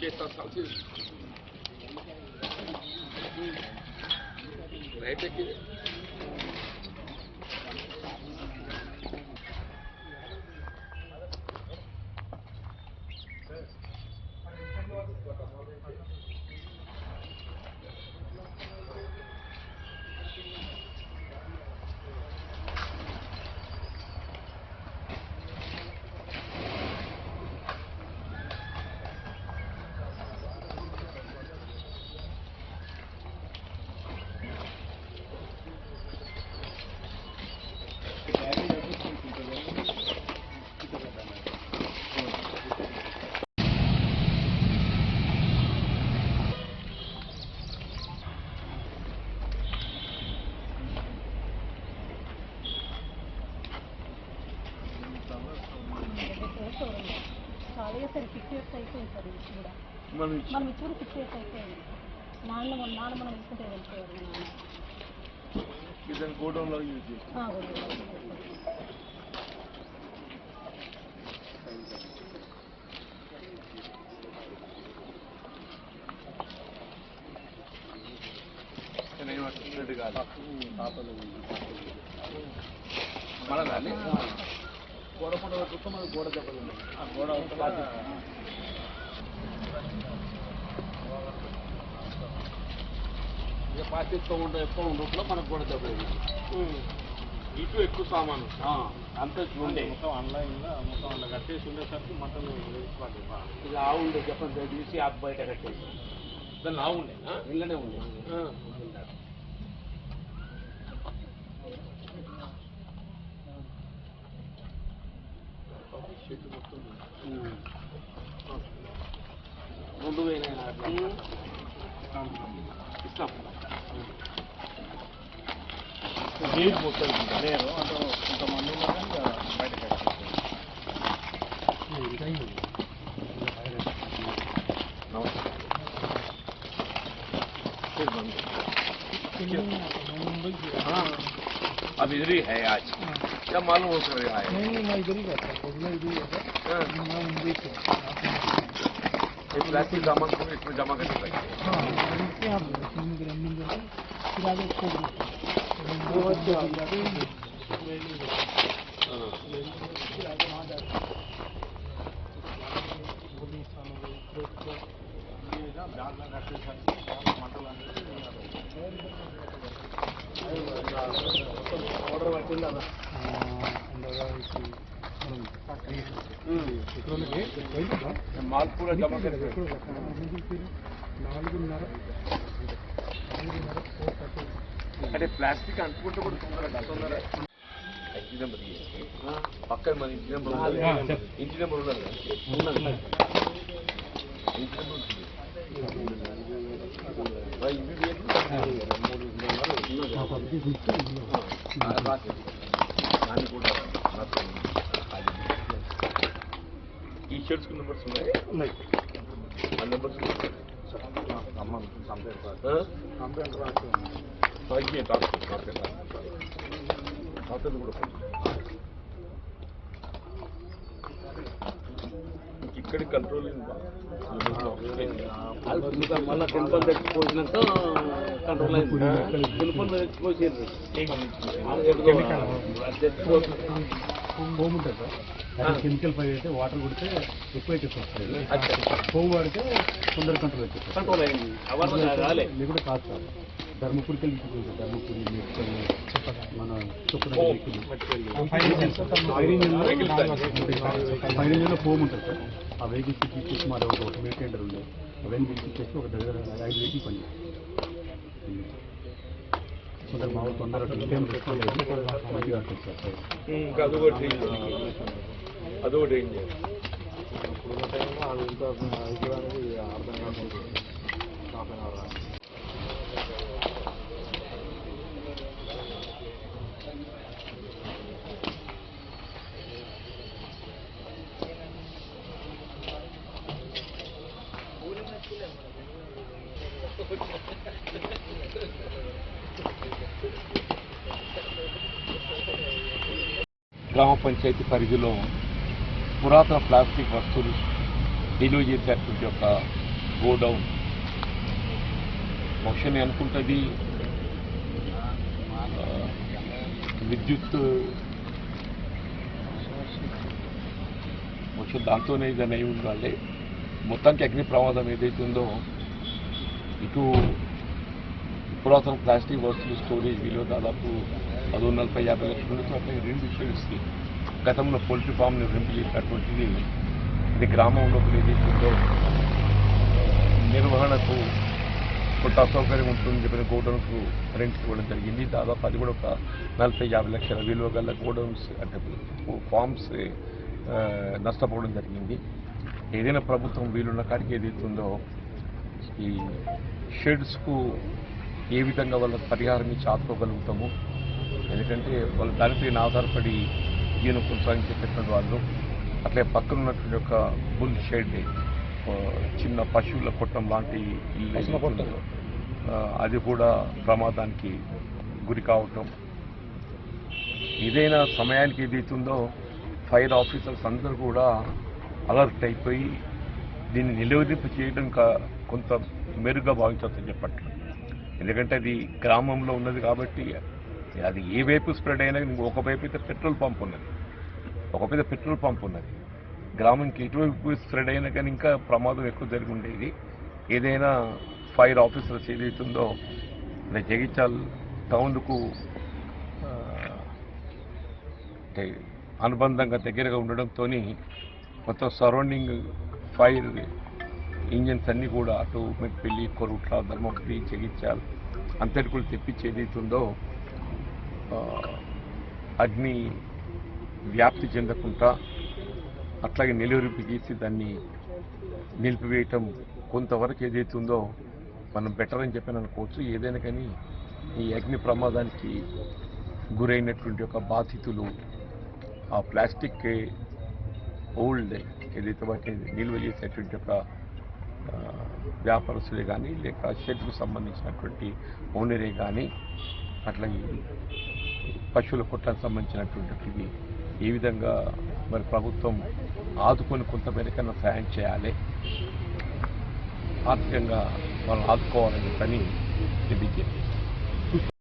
que tá saudável. O rap é que. అది six years అయిపోయింది sir ఇది కూడా. మనం ఇచ్చి కూడా సిక్స్ ఇయర్స్ అయిపోయింది. నాన్న మన నాన్న మనం ఇస్తుంటే వెళ్ళిపోయారు మా నాన్న. గోడౌన్లో యూజ్ చేసి కాదు. మన గోడ పండుగ చూస్తే మనకు గోడ దెబ్బలు ఆ గోడ ఇక పాతిస్తూ ఉండే ఎక్కువ ఉండట్లో మనకు గోడ దెబ్బలు ఇటు ఎక్కువ సామాను. అంతే ఉండే మొత్తం ఆన్లైన్లో మొత్తం అలా కట్టేసి ఉండేసరికి మంటలు వేసుకోవాలి. ఇది ఆ ఉండే చెప్పండి తీసి ఆకు బయట కట్టేసి. దాన్ని ఆ? ఉండే. ఇళ్ళనే ఉండే. రెండు వేల ఇస్తాం గేట్ మొత్తం లేరు అంటే కొంతమంది ఉన్నారు కానీ ఇంకా బయటకు अब इधर ही है आज क्या मालूम हो कर रहा है नहीं नहीं मैं इधर ही करता मैं इधर ही करता मैं मुंबई से ये प्लास्टिक जमा करो इसमें जमा करने रखिए हाँ। इसके आप तीन ग्रामीण करके फिर आगे इसको बहुत ऑर्डर वाटून दादा पूरा जमा करके అంటే ప్లాస్టిక్ అంటుకుంటే కూడా తొందరగా తొందర ఇంటి నెంబర్ ఇయ్యి. పక్కన మన ఇంటి నెంబర్ ఉన్నది ఇంటి నెంబర్ ఉన్నది ఉన్నది ఇంటి నెంబర్ ఉంటుంది మరి immediate గా మూడు నెంబర్లు ఉన్నది. ఆ, రాసేది. దాన్ని కూడా ఈ షర్ట్స్కి నెంబర్స్ ఉన్నాయి ఉన్నాయి ఆ నెంబర్స్ కంప్లైంట్ రాసి డాక్టర్ డాక్టర్ డాక్టర్ కూడా. ఇక్కడ కంట్రోల్ మళ్ళీ టెంపుల్ తెచ్చిపోసినాక కంట్రోల్ అయింది టెంపుల్ ఉంటుంది సార్ అది కెమికల్ పై అయితే వాటర్ కొడితే ఎక్కువ వస్తాయి హోమ్ వాడితే తొందర కంట్రోల్ ఇది కూడా కాదు సార్. ధర్మపురికి వెళ్ళి తీసుకుంటాం ధర్మపురి మన ఫైనల్ హోమ్ ఉంటుంది సార్. ఆ వెహికల్స్ తీసుకొచ్చి మరి ఒక ఒక మెయింటైనర్ ఉండే అవన్నీ తీసుకొచ్చి ఒక దగ్గర ఐదు వెహికల్ పని కొందరు మా తొందర టైం రెస్పాండ్ అయ్యి మంచిగా ఉంటుంది సార్. അതോട് കഴിഞ്ഞു ഗ്രാമപഞ്ചായത്ത് പരിധിలో పురాతన ప్లాస్టిక్ వస్తువులు నిలువ చేసేటువంటి ఒక గోడౌన్ బహుశా నేను అనుకుంటుంది ఆ, విద్యుత్ బహుశా దాంతోనే ఇదని అయి ఉండాలి మొత్తానికి అగ్ని ప్రమాదం ఏదైతే ఉందో ఇటు పురాతన ప్లాస్టిక్ వస్తువులు స్టోరేజ్ విలువ దాదాపు పదకొండు నలభై యాభై లక్షల నుంచి అట్లాగే రెండు షెడ్స్కి గతంలో పోల్ట్రీ ఫామ్ రెంపు చేసినటువంటిది ఇది గ్రామంలో ఏదైతే నిర్వహణకు కొంత అసౌకర్యం ఉంటుందని చెప్పిన గోడౌన్స్కు రెంట్ ఇవ్వడం జరిగింది. దాదాపు అది కూడా ఒక నలభై యాభై లక్షల విలువ గల గోడౌన్స్ అంటే ఫామ్స్ నష్టపోవడం జరిగింది. ఏదైనా ప్రభుత్వం వీలున్న కాడికి ఏదైతుందో ఈ షెడ్స్కు ఏ విధంగా వాళ్ళకి పరిహారం ఇచ్చి ఆదుకోగలుగుతాము? ఎందుకంటే వాళ్ళు దానిపైన ఆధారపడి ఈయన కొనసాగించేటటువంటి వాళ్ళు అట్లే పక్కన ఉన్నటువంటి ఒక బుల్ షెడ్ చిన్న పశువుల కొట్టం లాంటి అది కూడా ప్రమాదానికి గురి కావటం. ఏదైనా సమయానికి ఏదైతే ఉందో ఫైర్ ఆఫీసర్స్ అందరూ కూడా అలర్ట్ అయిపోయి దీన్ని నిలువరింపు చేయడం కొంత మెరుగ్గా భావించవచ్చని చెప్పట్లు ఎందుకంటే అది గ్రామంలో ఉన్నది కాబట్టి అది ఏ వైపు స్ప్రెడ్ అయినా ఇంకో ఒక వైపు అయితే పెట్రోల్ పంప్ ఉన్నది. ఒక వైపు పెట్రోల్ పంప్ ఉన్నది. గ్రామంకి ఎటువైపు స్ప్రెడ్ అయినా కానీ ఇంకా ప్రమాదం ఎక్కువ జరిగి ఉండేది. ఏదైనా ఫైర్ ఆఫీసర్స్ ఏదైతుందో అంటే జగిత్యాల్ టౌన్కు అంటే అనుబంధంగా దగ్గరగా ఉండడంతో మొత్తం సరౌండింగ్ ఫైర్ ఇంజన్స్ అన్నీ కూడా అటు మెట్పల్లి కొరుట్ల ధర్మపురి జగిత్యాల్ అంతటి కూడా తెప్పించి ఏదైతుందో అగ్ని వ్యాప్తి చెందకుండా అట్లాగే నిలువరింపు చేసి దాన్ని నిలిపివేయటం కొంతవరకు ఏదైతుందో మనం బెటర్ అని చెప్పి అనుకోవచ్చు. ఏదైనా కానీ ఈ అగ్ని ప్రమాదానికి గురైనటువంటి ఒక బాధితులు ఆ ప్లాస్టిక్ ఓల్డ్ ఏదైతే వాటిని నిల్వ చేసేటువంటి ఒక వ్యాపారస్తులే కానీ లేక షెడ్కు సంబంధించినటువంటి ఓనరే కానీ అట్లాగే పశువుల కొట్టానికి సంబంధించినటువంటివి ఏ విధంగా మరి ప్రభుత్వం ఆదుకొని కొంతమేరకన్నా సాయం సహాయం చేయాలి? ఆర్థికంగా వాళ్ళు ఆదుకోవాలని పని విజ్ఞప్తి